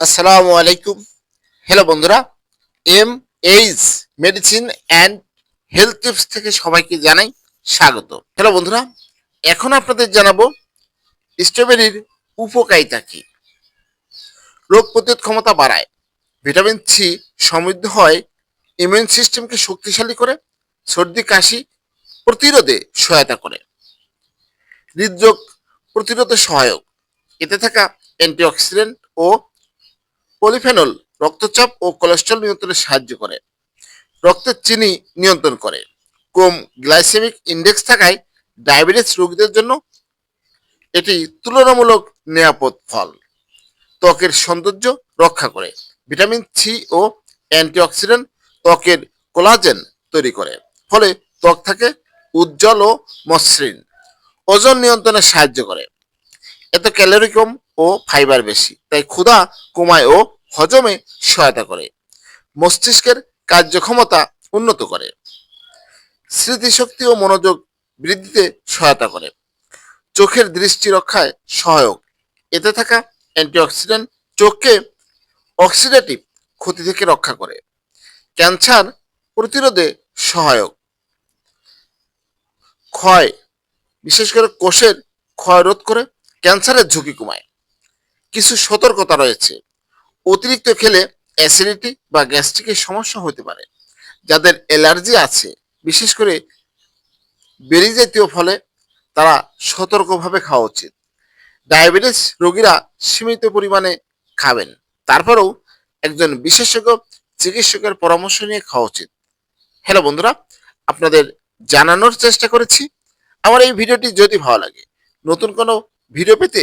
আসসালামু আলাইকুম। হ্যালো বন্ধুরা M H medicine and health tips থেকে সবাইকে জানাই স্বাগত। হ্যালো বন্ধুরা, এখন আপনাদের জানাব স্ট্রবেরির উপকারিতা কি? রোগ প্রতিরোধ ক্ষমতা বাড়ায়। ভিটামিন সি সমৃদ্ধ হয় ইমিউন সিস্টেমকে শক্তিশালী করে, সর্দি, কাশি প্রতিরোধে সহায়তা করে। হৃদরোগ প্রতিরোধে সহায়ক। এতে থাকা অ্যান্টিঅক্সিডেন্ট ও পলিফেনল রক্তচাপ ও কোলেস্ট্রল নিয়ন্ত্রণে সাহায্য করে। রক্তের চিনি নিয়ন্ত্রণ করে। কম গ্লাইসেমিক ইন্ডেক্স থাকায় ডায়াবেটিস রোগীদের জন্য এটি তুলনামূলক নিরাপদ ফল। ত্বকের সৌন্দর্য রক্ষা করে। ভিটামিন সি ও অ্যান্টিঅক্সিডেন্ট ত্বকের কোলাজেন তৈরি করে। ফলে ত্বক থাকে উজ্জ্বল ও মসৃণ। ওজন নিয়ন্ত্রণে সাহায্য করে। এত ক্যালোরি কম ও ফাইবার বেশি। তাই ক্ষুধা কমায় ও হজমে সহায়তা করে। মস্তিষ্কের কার্যক্ষমতা উন্নত করে। স্মৃতিশক্তি ও মনোযোগ বৃদ্ধিতে সহায়তা করে। চোখের দৃষ্টি রক্ষায় সহায়ক। এতে থাকা অ্যান্টিঅক্সিডেন্ট চোখকে অক্সিডেটিভ ক্ষতি থেকে রক্ষা করে। ক্যান্সার প্রতিরোধে সহায়ক। ক্ষয়, বিশেষ করে কোষের ক্ষয় রোধ করে ক্যান্সারের ঝুঁকি কমায়। কিছু সতর্কতা রয়েছে। অতিরিক্ত খেলে অ্যাসিডিটি বা গ্যাস্ট্রিকের সমস্যা হতে পারে। যাদের অ্যালার্জি আছে, বিশেষ করে বেরি জাতীয় ফলে, তারা সতর্কভাবে খাওয়া উচিত। ডায়াবেটিস রোগীরা সীমিত পরিমাণে খাবেন। তারপরেও একজন বিশেষজ্ঞ চিকিৎসকের পরামর্শ নিয়ে খাওয়া উচিত। হ্যালো বন্ধুরা, আপনাদের জানানোর চেষ্টা করেছি। আমার এই ভিডিওটি যদি ভালো লাগে, নতুন কোনো ভিডিও পেতে